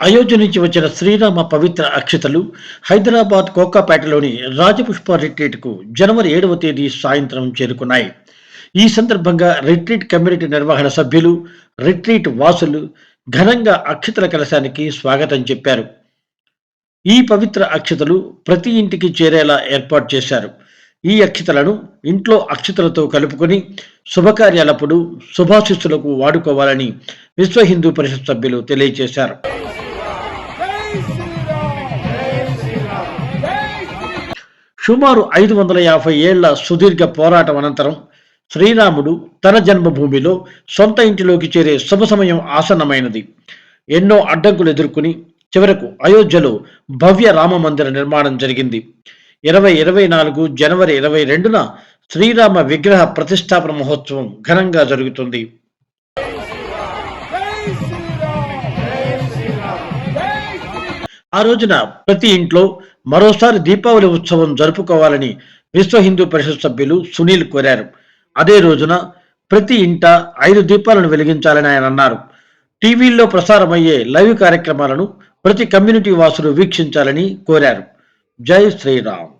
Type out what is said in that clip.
అయోధ్య నుంచి వచ్చిన శ్రీరామ పవిత్ర అక్షతలు హైదరాబాద్ కోకాపేటలోని రాజపుష్ప రిట్రీట్కు జనవరి ఏడవ తేదీ సాయంత్రం చేరుకున్నాయి. ఈ సందర్భంగా రిట్రీట్ కమ్యూనిటీ నిర్వహణ సభ్యులు రిట్రీట్ వాసులు ఘనంగా అక్షతల కలశానికి స్వాగతం చెప్పారు. ఈ పవిత్ర అక్షతలు ప్రతి ఇంటికి చేరేలా ఏర్పాటు చేశారు. ఈ అక్షతలను ఇంట్లో అక్షతలతో కలుపుకొని శుభకార్యాలప్పుడు శుభాశిస్సులకు వాడుకోవాలని విశ్వ హిందూ పరిషత్ సభ్యులు తెలియజేశారు. సుమారు ఐదు వందల యాభై ఏళ్ళ సుదీర్ఘ పోరాటం అనంతరం శ్రీరాముడు తన జన్మభూమిలో సొంత ఇంటిలోకి చేరే శుభ సమయం ఆసన్నమైనది. ఎన్నో అడ్డంకులు ఎదుర్కొని చివరకు అయోధ్యలో భవ్య రామ మందిర నిర్మాణం జరిగింది. ఇరవై ఇరవై నాలుగు జనవరి ఇరవై రెండున శ్రీరామ విగ్రహ ప్రతిష్టాపన మహోత్సవం ఘనంగా జరుగుతుంది. ఆ రోజున ప్రతి ఇంట్లో మరోసారి దీపావళి ఉత్సవం జరుపుకోవాలని విశ్వ హిందూ పరిషత్ సభ్యులు సునీల్ కోరారు. అదే రోజున ప్రతి ఇంట ఐదు దీపాలను వెలిగించాలని ఆయన అన్నారు. టీవీల్లో ప్రసారమయ్యే లైవ్ కార్యక్రమాలను ప్రతి కమ్యూనిటీ వాసులు వీక్షించాలని కోరారు. జై శ్రీరామ్.